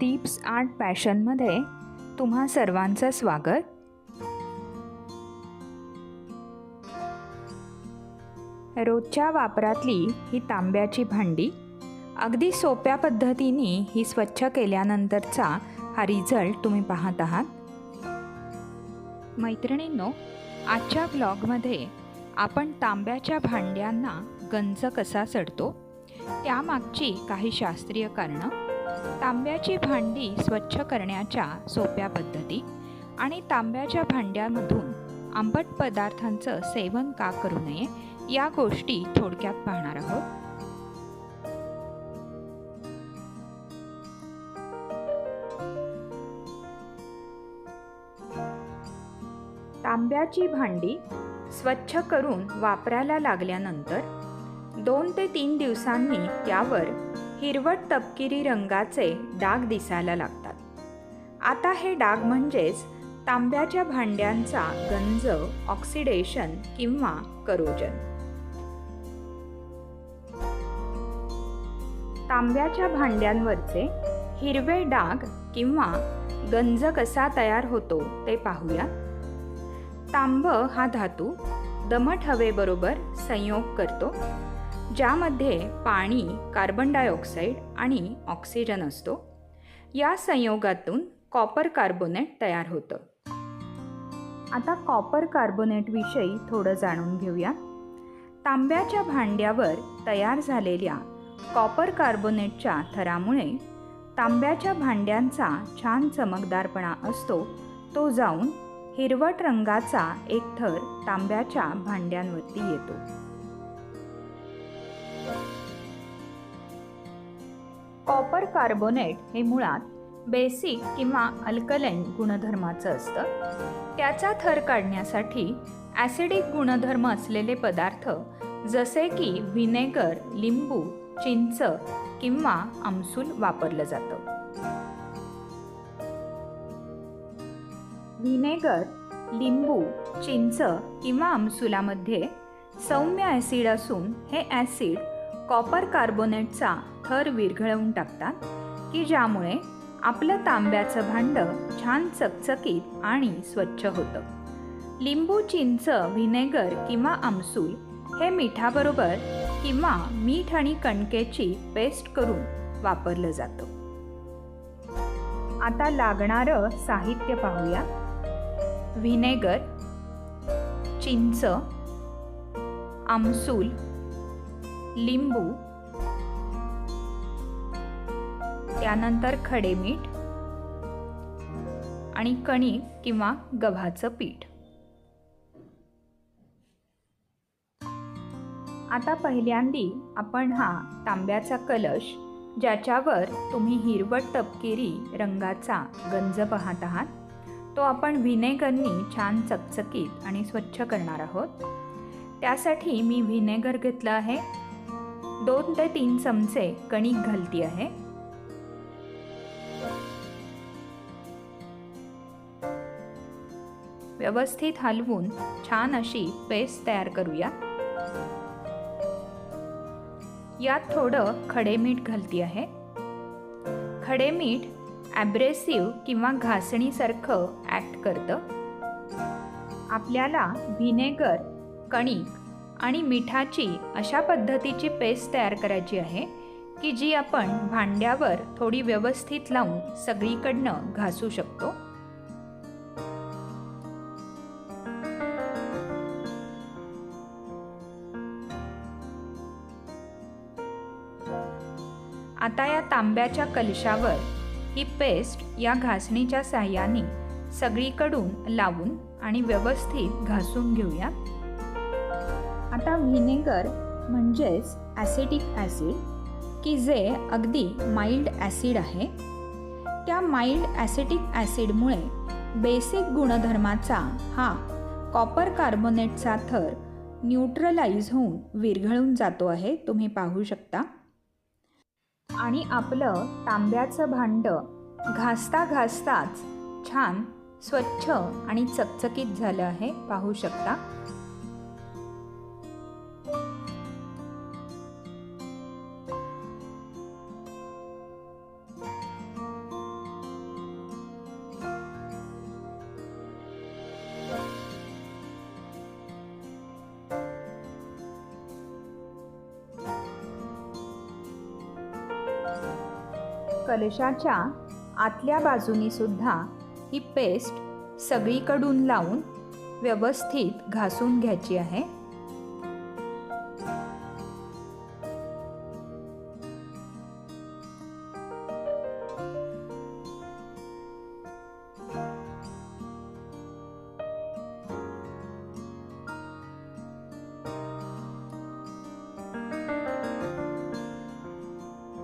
Tips art पॅशनमध्ये तुम्हा सर्वांचं स्वागत. रोजच्या वापरातली ही तांब्याची भांडी अगदी सोप्या पद्धतीने ही स्वच्छ केल्यानंतरचा हा रिझल्ट तुम्ही पाहत आहात. मैत्रिणींनो आजच्या ब्लॉगमध्ये आपण तांब्याच्या भांड्यांना गंज कसा चढतो त्यामागची काही शास्त्रीय कारणं तांब्याची भांडी स्वच्छ करण्याच्या सोप्या पद्धती आणि तांब्याच्या भांड्यामधून आंबट पदार्थांचं सेवन का करू नये या गोष्टी थोडक्यात पाहणार आहोत. तांब्याची भांडी स्वच्छ करून वापरायला लागल्यानंतर दोन ते तीन दिवसांनी त्यावर हिरवट तपकिरी रंगाचे डाग दिसायला लागतात. आता हे डाग म्हणजेच तांब्याच्या भांड्यांचा गंज ऑक्सिडेशन किंवा करोजन तांब्याच्या भांड्यांवरचे हिरवे डाग किंवा गंज कसा तयार होतो ते पाहूया. तांब हा धातू दमट हवेबरोबर संयोग करतो. ज्यामध्ये पाणी कार्बन डायऑक्साईड आणि ऑक्सिजन असतो. या संयोगातून कॉपर कार्बोनेट तयार होतं. आता कॉपर कार्बोनेटविषयी थोडं जाणून घेऊया. तांब्याच्या भांड्यावर तयार झालेल्या कॉपर कार्बोनेटच्या थरामुळे तांब्याच्या भांड्यांचा छान चमकदारपणा असतो. तो जाऊन हिरवट रंगाचा एक थर तांब्याच्या भांड्यांवरती येतो. कॉपर कार्बोनेट हे मुळात बेसिक किंवा अल्कलाईन गुणधर्माचं असतं. त्याचा थर काढण्यासाठी ॲसिडिक गुणधर्म असलेले पदार्थ जसे की व्हिनेगर लिंबू चिंच किंवा आमसूल वापरलं जातं. व्हिनेगर लिंबू चिंच किंवा आमसुलामध्ये सौम्य ॲसिड असून हे ॲसिड कॉपर कार्बोनेटचा थर विरघळवून टाकतात की ज्यामुळे आपलं तांब्याचं भांडं छान चकचकीत आणि स्वच्छ होतं. लिंबू चिंच व्हिनेगर किंवा आमसूल हे मिठाबरोबर किंवा मीठ आणि कणकेची पेस्ट करून वापरलं जातं. आता लागणारं साहित्य पाहूया. व्हिनेगर चिंच आमसूल लिंबू त्यानंतर खडे मीठ आणि कणिक किंवा गव्हाचं पीठ. आता पहिल्यांदी आपण हा तांब्याचा कलश ज्याच्यावर तुम्ही हिरवट तपकिरी रंगाचा गंज पाहत आहात तो आपण व्हिनेगरनी छान चकचकीत आणि स्वच्छ करणार आहोत. त्यासाठी मी व्हिनेगर घेतलं आहे. दोन ते तीन चमचे कणिक घालती आहे. व्यवस्थित हलवून छान अशी पेस्ट तयार करूया. यात थोडं खडे मीठ घालती आहे. खडे मीठ ॲब्रेसिव्ह किंवा घासणीसारखं ॲक्ट करतं. आपल्याला व्हिनेगर कणिक आणि मिठाची अशा पद्धतीची पेस्ट तयार करायची आहे की जी आपण भांड्यावर थोडी व्यवस्थित लावून सगळीकडनं घासू शकतो. आता या तांब्याच्या कलशावर ही पेस्ट या घासणीच्या साह्याने सगळीकडून लावून आणि व्यवस्थित घासून घेऊया. आता व्हिनेगर म्हणजेच ॲसिटिक ॲसिड की जे अगदी माइल्ड ॲसिड आहे. त्या माइल्ड ॲसिटिक ॲसिडमुळे बेसिक गुणधर्माचा हा कॉपर कार्बोनेटचा थर न्यूट्रलाइज होऊन विरघळून जातो आहे तुम्ही पाहू शकता. आणि आपलं तांब्याचं भांडं घासता घासताच छान स्वच्छ आणि चकचकीत झालं आहे पाहू शकता. कलशाच्या आतल्या बाजूनी सुद्धा ही पेस्ट सगळीकडून लावून व्यवस्थित घासून घ्यायची आहे.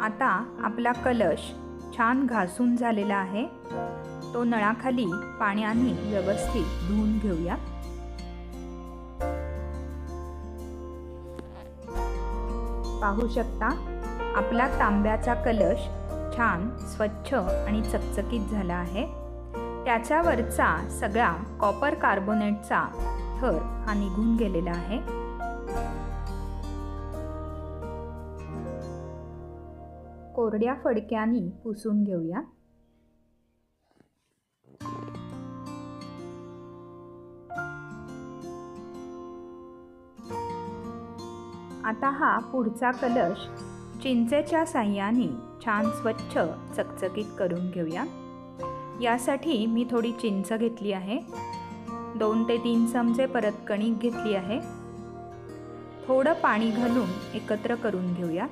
आता आपला कलश छान घासून झालेला आहे. तो नळाखाली पाण्याने व्यवस्थित धुवून घेऊया. पाहू शकता आपला तांब्याचा कलश छान स्वच्छ आणि चकचकीत झाला आहे. त्याच्यावरचा सगळा कॉपर कार्बोनेटचा थर हा निघून गेलेला आहे. कोरड्या फडक्यानी पुसून घेऊया. आता हा पुढचा कलश चिंचेच्या साह्याने छान स्वच्छ चकचकीत करून घेऊया. यासाठी मी थोडी चिंच घेतली आहे. दोन ते तीन चमचे परत कणिक घेतली आहे. थोडं पाणी घालून एकत्र करून घेऊया.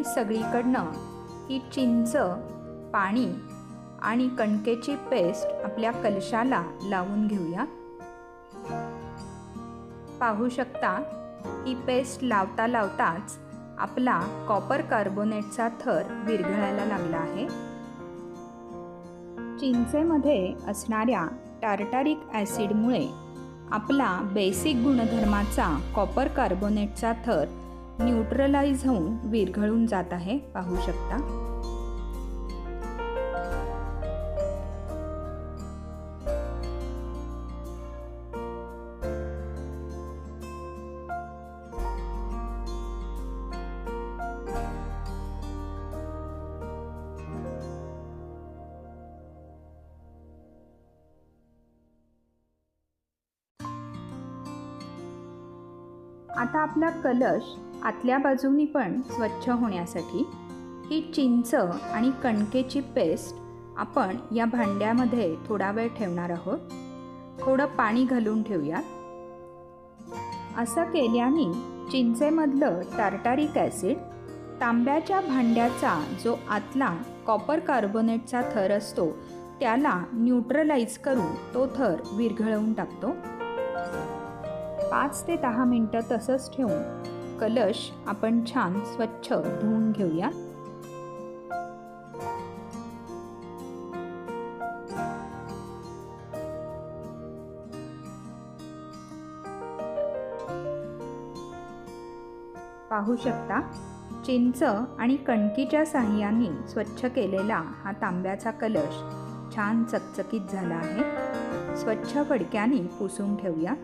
आणि सगळीकडनं ही चिंच पाणी आणि कणकेची पेस्ट आपल्या कलशाला लावून घेऊया. पाहू शकता ही पेस्ट लावता लावताच आपला कॉपर कार्बोनेटचा थर विरघळायला लागला आहे. चिंचेमध्ये असणाऱ्या टार्टारिक ॲसिडमुळे आपला बेसिक गुणधर्माचा कॉपर कार्बोनेटचा थर न्यूट्रलाइज होऊन विरघळून जात आहे पाहू शकता. आता आपला कलश आतल्या बाजूनी पण स्वच्छ होण्यासाठी ही चिंच आणि कणकेची पेस्ट आपण या भांड्यामध्ये थोडा वेळ ठेवणार आहोत. थोडं पाणी घालून ठेवूया. असं केल्याने चिंचेमधलं टार्टारिक ॲसिड तांब्याच्या भांड्याचा जो आतला कॉपर कार्बोनेटचा थर असतो त्याला न्यूट्रलाइज करून तो थर विरघळवून टाकतो. पाच ते दहा मिनटं तसंच ठेवून कलश आपण छान स्वच्छ धुवून घेऊया. पाहू शकता चिंच आणि कणकीच्या साह्याने स्वच्छ केलेला हा तांब्याचा कलश छान चकचकीत झाला आहे. स्वच्छ फडक्याने पुसून ठेवूया.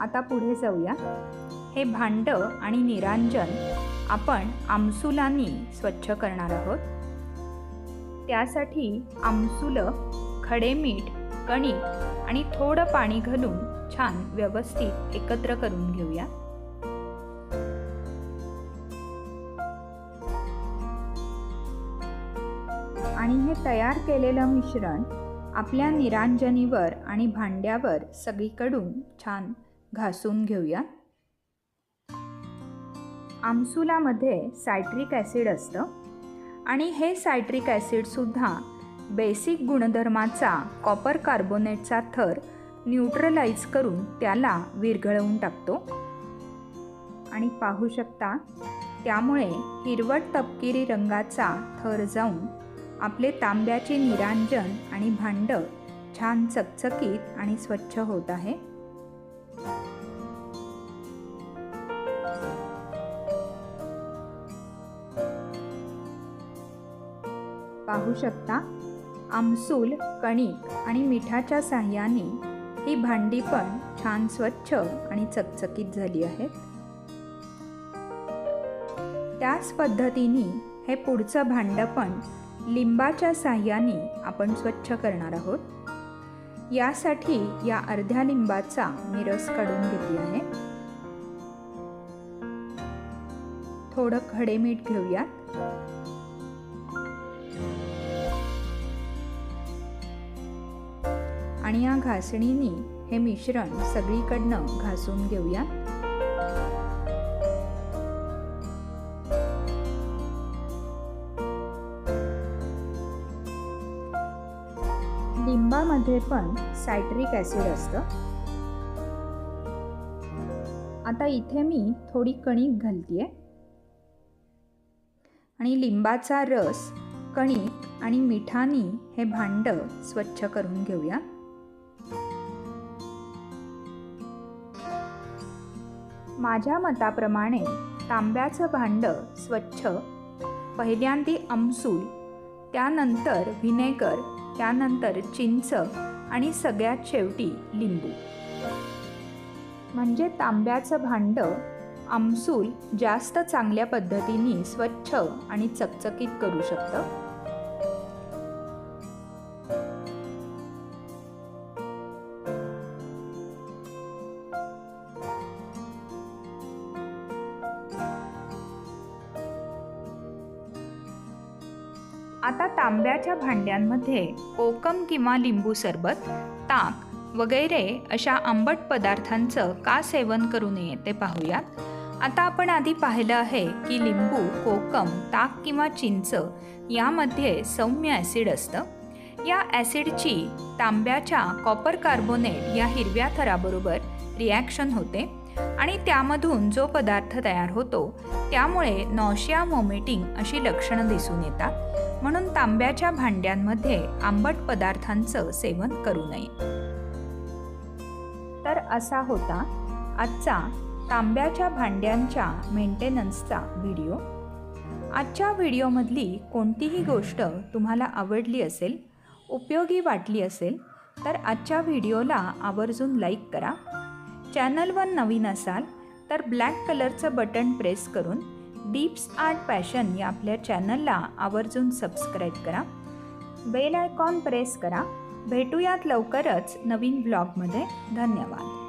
आता पुढे जाऊया. हे भांड आणि निरांजन आपण आमसुलांनी स्वच्छ करणार आहोत. त्यासाठी आमसुलं खडे मीठ कणिक आणि थोडं पाणी घालून छान व्यवस्थित एकत्र करून घेऊया. आणि हे तयार केलेलं मिश्रण आपल्या निरांजनीवर आणि भांड्यावर सगळीकडून छान घासून घेऊया. आमसुलामध्ये सायट्रिक ॲसिड असतं आणि हे सायट्रिक ॲसिडसुद्धा बेसिक गुणधर्माचा कॉपर कार्बोनेटचा थर न्यूट्रलाइज करून त्याला विरघळवून टाकतो. आणि पाहू शकता त्यामुळे हिरवट तपकिरी रंगाचा थर जाऊन आपले तांब्याचे निरांजन आणि भांड छान चकचकीत आणि स्वच्छ होत आहे. पाहू शकता. आमसूल कणिक आणि मिठाच्या साह्याने ही भांडी पण छान स्वच्छ आणि चकचकीत झाली आहेत. त्याच पद्धतीने हे पुढचं भांडं पण लिंबाच्या साह्याने आपण स्वच्छ करणार आहोत. यासाठी या अर्ध्या लिंबाचा मी रस काढून घेतली आहे. थोडं खडे मीठ घेऊयात. आणि या घासणीनी हे मिश्रण सगळीकडनं घासून घेऊया. लिंबामध्ये पण सायट्रिक ॲसिड असतं. आता इथे मी थोडी कणिक घालतीये. आणि लिंबाचा रस कणिक आणि मिठानी हे भांड स्वच्छ करून घेऊया. माझ्या मताप्रमाणे तांब्याचं भांडं स्वच्छ पहिल्यांदी आमसूल त्यानंतर व्हिनेगर त्यानंतर चिंच आणि सगळ्यात शेवटी लिंबू. म्हणजे तांब्याचं भांडं आमसूल जास्त चांगल्या पद्धतीने स्वच्छ आणि चकचकीत करू शकतं? आता तांब्याच्या भांड्यांमध्ये कोकम किंवा लिंबू सरबत ताक वगैरे अशा आंबट पदार्थांचं का सेवन करू नये ते पाहूयात. आता आपण आधी पाहिलं आहे की लिंबू कोकम ताक किंवा चिंच यामध्ये सौम्य ॲसिड असतं. या ॲसिडची तांब्याच्या कॉपर कार्बोनेट या हिरव्या थराबरोबर रिॲक्शन होते आणि त्यामधून जो पदार्थ तयार होतो त्यामुळे नॉशिया मोमेटिंग अशी लक्षणं दिसून येतात. म्हणून तांब्याच्या भांड्यांमध्ये आंबट पदार्थांचं सेवन करू नये. तर असा होता आजचा तांब्याच्या भांड्यांच्या मेंटेनन्सचा व्हिडिओ. आजच्या व्हिडिओमधली कोणतीही गोष्ट तुम्हाला आवडली असेल उपयोगी वाटली असेल तर आजच्या व्हिडिओला आवर्जून लाईक करा. चॅनलवर नवीन असाल तर ब्लॅक कलरचं बटन प्रेस करून डीप्स आर्ट पॅशन या आपल्या चॅनलला आवर्जून सबस्क्राईब करा. बेल आयकॉन प्रेस करा. भेटूयात लवकरच नवीन ब्लॉगमध्ये. धन्यवाद.